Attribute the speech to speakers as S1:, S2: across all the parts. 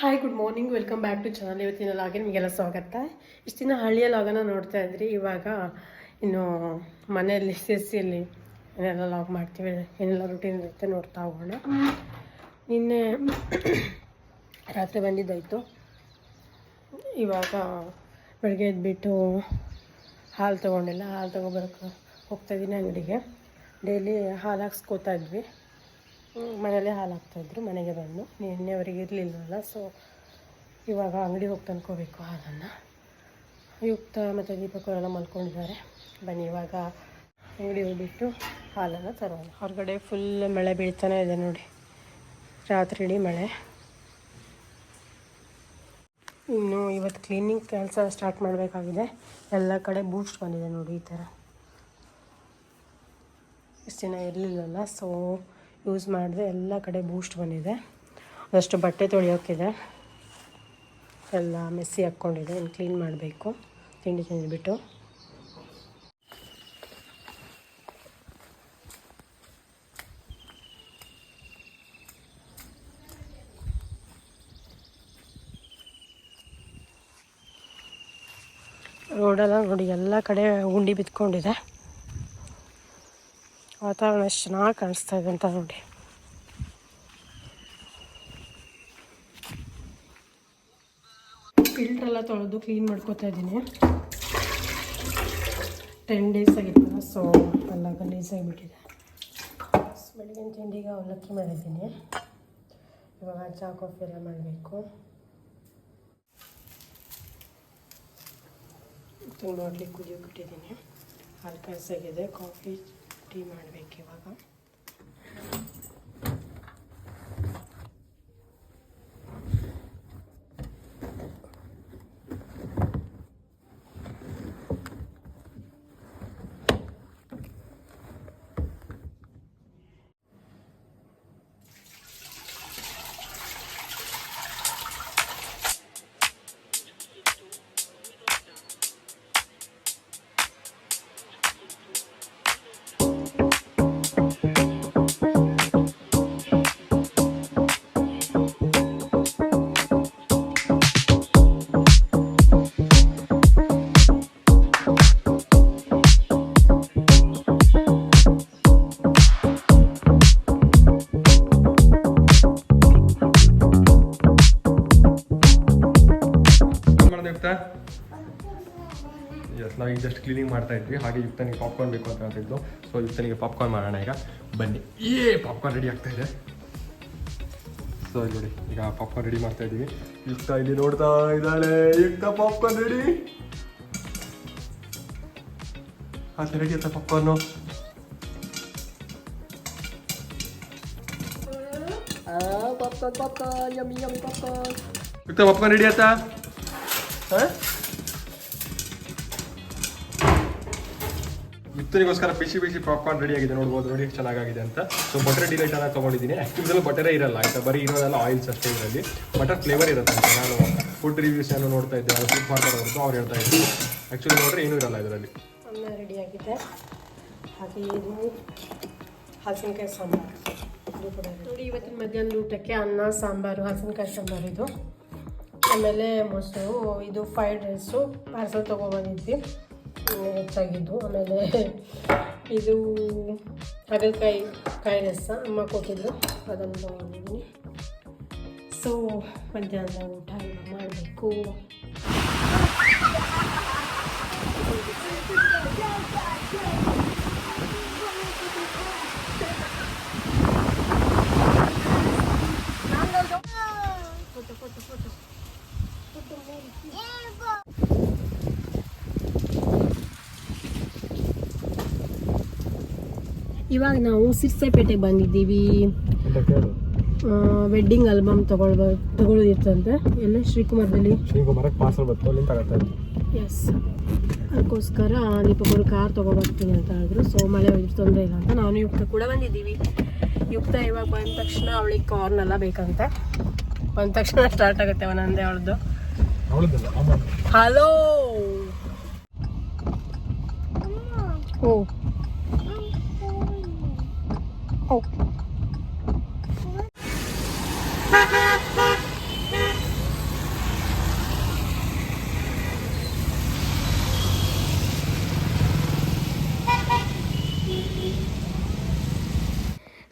S1: Hi good morning welcome back to channel ಇವತ್ತಿನ ಲಾಗೆ ನಿಮಗೆಲ್ಲ ಸ್ವಾಗತ. ಇಷ್ಟು ದಿನ ಹಳ್ಳಿಯ ಲಾಗನ ನೋಡ್ತಾ ಇದ್ರಿ. ಇವಾಗ, ಇನ್ನು ಮನೆಯಲ್ಲಿ ಸಿಯಲ್ಲಿ ಏನೆಲ್ಲ ಲಾಗ್ ಮಾಡ್ತೀವಿ, ಏನೆಲ್ಲ ರುಟೀನ್ ಇರುತ್ತೆ ನೋಡ್ತಾ ಹೋಗೋಣ. ನಿನ್ನೆ ರಾತ್ರಿ ಬಂದಿದ್ದಾಯಿತು. ಇವಾಗ ಬೆಳಗ್ಗೆ ಎದ್ಬಿಟ್ಟು ಹಾಲು ತೊಗೊಂಡಿಲ್ಲ. ಹಾಲು ತೊಗೊಬರಕ್ಕೆ ಹೋಗ್ತಾಯಿದ್ದೀನಿ ಅಂಗಡಿಗೆ. ಡೈಲಿ ಹಾಲು ಹಾಕ್ಸ್ಕೋತಾ ಇದ್ವಿ. ಮನೇಲೇ ಹಾಲು ಹಾಕ್ತಾಯಿದ್ರು ಮನೆಗೆ ಬಂದು. ನಿನ್ನೆ ಅವರಿಗೆ ಇರಲಿಲ್ಲವಲ್ಲ ಸೊ ಇವಾಗ ಅಂಗಡಿ ಹೋಗಿ ತಂದ್ಕೋಬೇಕು ಹಾಲನ್ನು. ಯುಕ್ತ ಮತ್ತು ದೀಪಕರೆಲ್ಲ ಮಲ್ಕೊಂಡಿದ್ದಾರೆ. ಬನ್ನಿ, ಇವಾಗ ಅಂಗಡಿ ಹೋಗ್ಬಿಟ್ಟು ಹಾಲನ್ನು ತರೋಣ. ಹೊರಗಡೆ ಫುಲ್ ಮಳೆ ಬೀಳ್ತಾನೆ ಇದೆ ನೋಡಿ. ರಾತ್ರಿ ಇಡೀ ಮಳೆ. ಇನ್ನು ಇವತ್ತು ಕ್ಲೀನಿಂಗ್ ಕೆಲಸ ಸ್ಟಾರ್ಟ್ ಮಾಡಬೇಕಾಗಿದೆ. ಎಲ್ಲ ಕಡೆ ಬೂಸ್ಟ್ ಬಂದಿದೆ ನೋಡಿ ಈ ಥರ ಇಷ್ಟು ದಿನ ಇರಲಿಲ್ಲಲ್ಲ ಸೊ ಯೂಸ್ ಮಾಡಿದೆ, ಎಲ್ಲ ಕಡೆ ಬೂಸ್ಟ್ ಬಂದಿದೆ. ಅದಷ್ಟು ಬಟ್ಟೆ ತೊಳೆಯೋಕ್ಕಿದೆ. ಎಲ್ಲ ಮೆಸ್ಸಿ ಹಾಕ್ಕೊಂಡಿದೆ ಇನ್ನು ಕ್ಲೀನ್ ಮಾಡಬೇಕು. ತಿಂಡಿ ತಿಂದುಬಿಟ್ಟು. ರೋಡೆಲ್ಲ ನೋಡಿ, ಎಲ್ಲ ಕಡೆ ಉಂಡಿ ಬಿತ್ಕೊಂಡಿದೆ. ವಾತಾವರಣ ಎಷ್ಟು ಚೆನ್ನಾಗಿ ಕಾಣಿಸ್ತಾ ಇದೆ ಅಂತ ನೋಡಿ. ಫಿಲ್ಟರ್ ಎಲ್ಲ ತೊಳೆದು ಕ್ಲೀನ್ ಮಾಡ್ಕೋತಾ ಇದ್ದೀನಿ. ಟೆನ್ ಡೇಸ್ ಆಗಿತ್ತಲ್ಲ ಸೊ ಎಲ್ಲ ಗಲೀಜಾಗಿಬಿಟ್ಟಿದೆ ಬೆಳಗಿನ ತಿಂಡಿಗೆ ಅವಲಕ್ಕಿ ಮಾಡಿದ್ದೀನಿ. ಇವಾಗ ಚಹಾ ಕಾಫಿ ಎಲ್ಲ ಮಾಡಬೇಕು. ನೋಡಲಿ ಕುದಿಯೋಕೆ ಬಿಟ್ಟಿದ್ದೀನಿ. ಹಾಲು ಕಾಯಿಸಾಗಿದೆ, ಕಾಫಿ ಟೀ ಮಾಡಬೇಕು ಇವಾಗ
S2: ಕ್ಲೀನಿಂಗ್ ಮಾಡ್ತಾ ಇದ್ವಿ. ಹಾಗೆ ಯುಕ್ತನಿಗೆ ಪಾಪ್ಕಾರ್ನ್ ಬೇಕು ಅಂತ ಹೇಳ್ತಿದ್ದು. ಸೊ ಯುಕ್ತನಿಗೆ ಪಾಪ್ಕಾರ್ನ್ ಮಾಡೋಣ ಈಗ. ಬನ್ನಿ. ಏ ಪಾಪ್ಕಾರ್ನ್ ರೆಡಿ ಆಗ್ತಾ ಇದೆ. ಸೊ ಇಲ್ಲಿ ನೋಡಿ. ಈಗ ಪಾಪ್ಕಾರ್ನ್ ರೆಡಿ ಮಾಡ್ತಾ ಇದ್ದೀವಿ. ಯುಕ್ತ ಇಲ್ಲಿ ನೋಡ್ತಾ ಇದ್ದಾಳೆ. ಯುಕ್ತ ಪಾಪ್ಕಾರ್ನ್ ರೆಡಿ ಹಾಗೆ ರೆಡಿ ಆಯ್ತಾ popcorn
S1: popcorn popcorn yummy yummy popcorn
S2: Yukta popcorn ready ಆಯ್ತಾ? ಹಾಂ? ಯುಕ್ತನಿಗೋಸ್ಕರ ಬಿಸಿ ಬಿಸಿ ಪಾಪ್ಕಾರ್ನ್ ರೆಡಿ ಆಗಿದೆ ನೋಡ್ಬೋದು ನೋಡಿ ಚೆನ್ನಾಗಿದೆ ಅಂತ. ಸೊ ಬಟರ್ ಡಿಲೇ ಚೆನ್ನಾಗಿ ತೊಗೊಂಡಿದ್ದೀನಿ. ಆ್ಯಕ್ಚುಲಿ ಬಟರೇ ಇರಲ್ಲ ಆಯ್ತಾ? ಬರೀ ಇರೋದೆಲ್ಲ ಆಯಿಲ್ಸ್ ಅಷ್ಟೇ ಇದರಲ್ಲಿ. ಬಟರ್ ಫ್ಲೇವರ್ ಇರುತ್ತೆ ಅಂತ ನಾನು ಫುಡ್ ರಿವ್ಯೂಸ್ ಏನೋ ನೋಡ್ತಾ ಇದ್ದೆ ಅವ್ರು ಫುಡ್ ಮಾಡ್ತಾರೆ ಅವ್ರದ್ದು ಅವ್ರು ಹೇಳ್ತಾ ಇದ್ರು. ಆ್ಯಕ್ಚುಲಿ ನೋಡ್ರೆ ಏನೂ ಇರಲ್ಲ ಇದರಲ್ಲಿ.
S1: ಅನ್ನ ರೆಡಿಯಾಗಿದೆ ಹಾಗೆ ಇದು ಹಲಸಿನಕಾಯಿ ಸಾಂಬಾರು. ನೋಡಿ ಇವತ್ತಿನ ಮಧ್ಯಾಹ್ನದ ಊಟಕ್ಕೆ ಅನ್ನ ಸಾಂಬಾರು ಹಲಸಿನಕಾಯಿ ಸಾಂಬಾರು ಇದು. ಆಮೇಲೆ ಮೊಸರು ಇದು ಫ್ರೈಡ್ ರೈಸು ಪಾರ್ಸಲ್ ತೊಗೊಬಂದಿದ್ವಿ ಹೆಚ್ಚಾಗಿದ್ದು. ಆಮೇಲೆ ಇದು ಹಾಗಲಕಾಯಿ ಕಾಯಿ ರಸ ಅಮ್ಮ ಕೊಟ್ಟಿದ್ದು ಅದನ್ನು ತೊಗೊಂಡಿದ್ದೀನಿ. ಸೊ ಮಧ್ಯಾಹ್ನದ ಊಟ ಎಲ್ಲ ಮಾಡಬೇಕು. ಫೋಟೋ ಇವಾಗ ನಾವು ಸಿರ್ಸೆಪೇಟೆಗೆ ಬಂದಿದ್ದೀವಿ. ವೆಡ್ಡಿಂಗ್ ಆಲ್ಬಮ್ ತಗೊಳ್ಬ ತಗೊಳ್ಳೋದಿತ್ತಂತೆ ಎಲ್ಲ ಶ್ರೀಕುಮಾರದಲ್ಲಿ.
S2: ಶ್ರೀಕುಮಾರಕ್ಕೆ ಪಾರ್ಸಲ್
S1: ಎಸ್ ಅದಕ್ಕೋಸ್ಕರ ದೀಪಗಳು ಕಾರ್ ತೊಗೊಬರ್ತೀನಿ ಅಂತ ಹೇಳಿದ್ರು. ಸೊ ಮಳೆ ಹೋಗಿದ್ರು ತೊಂದರೆ ಇಲ್ಲ ಅಂತ ನಾನು ಯುಕ್ತ ಕೂಡ ಬಂದಿದ್ದೀವಿ. ಯುಕ್ತ ಇವಾಗ ಬಂದ ತಕ್ಷಣ ಅವಳಿಗೆ ಕಾರ್ನೆಲ್ಲ ಬೇಕಂತೆ. ಬಂದ ತಕ್ಷಣ ಸ್ಟಾರ್ಟ್ ಆಗುತ್ತೆ ಅವನಂದೇ ಅವಳದ್ದು. ಹಲೋ ಓ.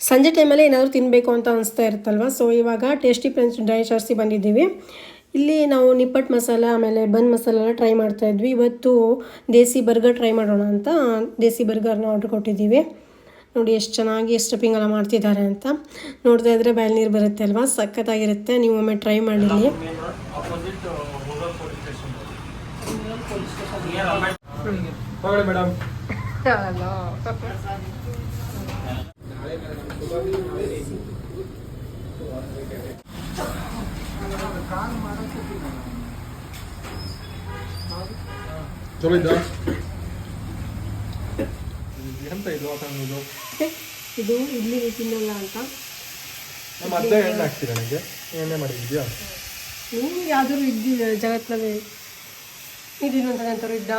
S1: ಸಂಜೆ ಟೈಮಲ್ಲಿ ಏನಾದರೂ ತಿನ್ನಬೇಕು ಅಂತ ಅನಿಸ್ತಾ ಇರುತ್ತಲ್ವ ಸೊ ಇವಾಗ ಟೇಸ್ಟಿ ಫ್ರೆಂಡ್ಸ್ ಡ್ರೈ ಶಾರ್ಸಿ ಬಂದಿದ್ದೀವಿ ಇಲ್ಲಿ ನಾವು ನಿಪ್ಪಟ್ಟು ಮಸಾಲ ಆಮೇಲೆ ಬನ್ ಮಸಾಲ ಎಲ್ಲ ಟ್ರೈ ಮಾಡ್ತಾ ಇದ್ವಿ ಇವತ್ತು ದೇಸಿ ಬರ್ಗರ್ ಟ್ರೈ ಮಾಡೋಣ ಅಂತ ದೇಸಿ ಬರ್ಗರ್ನ ಆರ್ಡ್ರ್ ಕೊಟ್ಟಿದ್ದೀವಿ ನೋಡಿ ಎಷ್ಟು ಚೆನ್ನಾಗಿ ಸ್ಟಪಿಂಗ್ ಎಲ್ಲ ಮಾಡ್ತಿದ್ದಾರೆ ಅಂತ ನೋಡ್ತಾ ಇದ್ರೆ ಬಾಯಲ್ಲಿ ನೀರು ಬರುತ್ತೆ ಅಲ್ವಾ ಸಖತ್ತಾಗಿರುತ್ತೆ ನೀವು ಒಮ್ಮೆ ಟ್ರೈ ಮಾಡಿಲ್ಲಿ
S2: ಮೇಡಮ್ ಚಲೋ ಇದ್ದ? ಎಂತ ಇದು ಇದು
S1: ಇಲ್ಲಿ ಇಡ್ಲಿ ತಿನ್ನಲ್ಲ ಅಂತ.
S2: ನಮ್ಮ ಅರ್ಧ ಎಣ್ಣೆ ಹಾಕ್ತೀರ ನನಗೆ ಎಣ್ಣೆ ಮಾಡಿದ್ಯಾ?
S1: ನೀವು ಯಾವ್ದಾದ್ರು ಇದ್ದಿಲ್ಲ ಜಗತ್ತಿನಲ್ಲಿ ಇದಿಲ್ಲ ಅಂತ ನಂತರ ಇದ್ದ.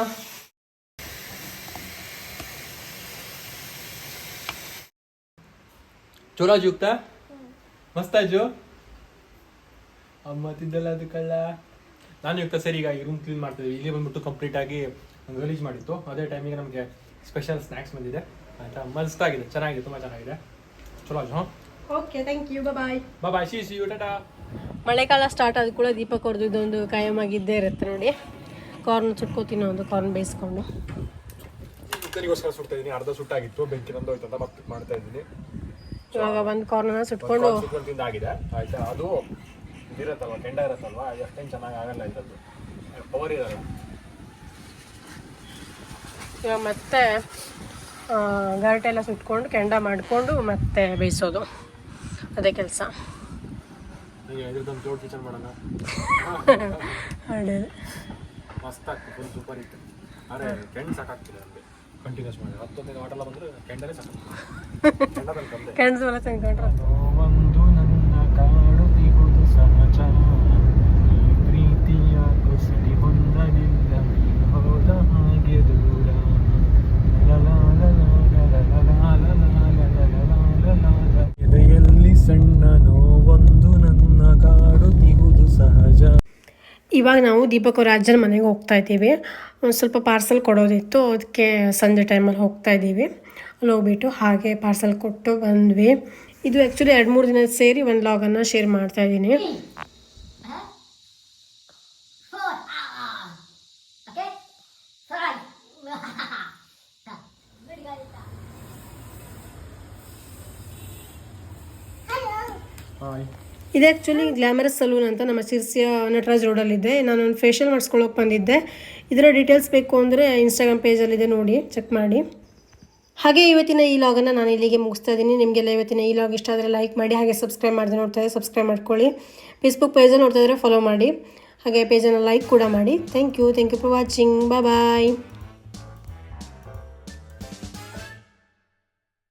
S2: ಚಲೋ ಯುಕ್ತ ಮಸ್ತಾಜು ಅಮ್ಮ ತಿದ್ದಲ್ಲ ಅದು ಕಳ್ಳ ನಾನು ಯುಕ್ತ ಸರಿ ಈಗ ಈ ರೂಮ್ ಕ್ಲೀನ್ ಮಾಡ್ತಿದ್ವಿ ಇಲ್ಲಿ ಬಂದ್ಬಿಟ್ಟು ಕಂಪ್ಲೀಟ್ ಆಗಿ ರಿಲೀಸ್ ಮಾಡಿತ್ತು ಅದೇ ಟೈಮಿಗೆ ನಮಗೆ ಸ್ಪೆಷಲ್ ಸ್ನ್ಯಾಕ್ಸ್ ಬಂದಿದೆ. ಆಯ್ತಾ ಮಸ್ತಾಗಿದೆ ಚೆನ್ನಾಗಿದೆ. ತುಂಬ ಚೆನ್ನಾಗಿದೆ. ಚಲೋ ಹಾಂ
S1: okay thank you bye
S2: bye bye see see you tata
S1: ಮಳೆಗಾಲ ಸ್ಟಾರ್ಟ್ ಆದ ಕೂಡ ದೀಪಕ್ ಅವ್ರದ್ದು ಇದೊಂದು ಕಾಯಮಾಗಿದ್ದೇ ಇರುತ್ತೆ ನೋಡಿ. ಕಾರ್ನ್ ಸುಟ್ಕೋತೀನಿ ಒಂದು ಕಾರ್ನ್ ಬೇಯಿಸ್ಕೊಂಡು.
S2: ಯುಕ್ತನಿಗೋಸ್ಕರ ಸುಡ್ತಾ ಇದ್ದೀನಿ ಅರ್ಧ ಸುಟ್ಟಾಗಿತ್ತು. ಬೆಂಕಿ ನಂದು ಹೋಯ್ತಂತ ಮತ್ತೆ ಮಾಡ್ತಾ ಇದ್ದೀನಿ.
S1: ಇವಾಗ ಒಂದು ಕಾರ್ನ ಸುಟ್ಕೊಂಡು
S2: ಸುಟ್ಕೊಂಡು ಆಗಿದೆ ಆಯ್ತಾ? ಅದು ಇದಿರತ್ತಲ್ವ? ಕೆಂಡ ಇರತ್ತಲ್ವ? ಎಷ್ಟೇನು ಚೆನ್ನಾಗಿ ಆಗಲ್ಲ ಇದ್ದದ್ದು ಪವರ್ ಇರಲ್ಲ.
S1: ಇವಾಗ ಮತ್ತೆ ಗರಟೆ ಎಲ್ಲ ಸುಟ್ಕೊಂಡು ಕೆಂಡ ಮಾಡಿಕೊಂಡು ಮತ್ತೆ ಬೇಯಿಸೋದು. ಅದೇ ಕೆಲಸ.
S2: ಮಾಡೋಣ? ಮಸ್ತ್ ಆಗ್ತದೆ ಸೂಪರ್ ಇತ್ತು. ಅರೆ ಕೆಂಡ್ ಸಾಕಾಗ್ತಿಲ್ಲ ನಮಗೆ. ಕಂಟಿನ್ಯೂಸ್ ಮಾಡಿ ಹತ್ತೊಂದಿನ ಆಟಲ್ಲ ಬಂದ್ರೆ ಕೆಂಡನೇ ಸಾಕು. ಕೆಂಡದಲ್ಲಿ ತಂದು.
S1: ಕೆಂಡದ ಮೇಲೆ ತಂದ್ಕೊಂಡ್ರೆ ಇವಾಗ ನಾವು ದೀಪಕ್ ಅವ್ರ ಅಜ್ಜನ ಮನೆಗೆ ಹೋಗ್ತಾ ಇದ್ದೀವಿ. ಒಂದು ಸ್ವಲ್ಪ ಪಾರ್ಸಲ್ ಕೊಡೋದಿತ್ತು. ಅದಕ್ಕೆ ಸಂಜೆ ಟೈಮಲ್ಲಿ ಹೋಗ್ತಾ ಇದ್ದೀವಿ. ಅಲ್ಲಿ ಹೋಗ್ಬಿಟ್ಟು ಹಾಗೆ ಪಾರ್ಸಲ್ ಕೊಟ್ಟು ಬಂದ್ವಿ. ಇದು ಆ್ಯಕ್ಚುಲಿ ಎರಡು ಮೂರು ದಿನ ಸೇರಿ ಒಂದು ಲಾಗನ್ನು ಶೇರ್ ಮಾಡ್ತಾ ಇದ್ದೀನಿ.
S3: Okay?
S1: ಇದು ಆ್ಯಕ್ಚುಲಿ ಗ್ಲಾಮರಸ್ ಸಲೂನ್ ಅಂತ ನಮ್ಮ ಸಿರ್ಸಿಯ ನಟರಾಜ್ ರೋಡಲ್ಲಿದೆ ನಾನು ಒಂದು ಫೇಶಿಯಲ್ ಮಾಡಿಸ್ಕೊಳ್ಳೋಕೆ ಬಂದಿದ್ದೆ. ಇದರ ಡೀಟೇಲ್ಸ್ ಬೇಕು ಅಂದರೆ ಇನ್ಸ್ಟಾಗ್ರಾಮ್ ಪೇಜಲ್ಲಿದೆ ನೋಡಿ ಚೆಕ್ ಮಾಡಿ. ಹಾಗೆ ಇವತ್ತಿನ ಈ ಲಾಗನ್ನು ನಾನು ಇಲ್ಲಿಗೆ ಮುಗಿಸ್ತಾ ಇದ್ದೀನಿ. ನಿಮಗೆಲ್ಲ ಇವತ್ತಿನ ಈ ಲಾಗ್ ಇಷ್ಟ ಆದರೆ ಲೈಕ್ ಮಾಡಿ, ಹಾಗೆ ಸಬ್ಸ್ಕ್ರೈಬ್ ಮಾಡಿದೆ ನೋಡ್ತಾ ಇದ್ದರೆ ಸಬ್ಸ್ಕ್ರೈಬ್ ಮಾಡ್ಕೊಳ್ಳಿ. ಫೇಸ್ಬುಕ್ ಪೇಜಲ್ಲಿ ನೋಡ್ತಾ ಇದ್ದರೆ ಫಾಲೋ ಮಾಡಿ. ಹಾಗೆ ಪೇಜನ್ನು ಲೈಕ್ ಕೂಡ ಮಾಡಿ. Thank you thank you for watching bye bye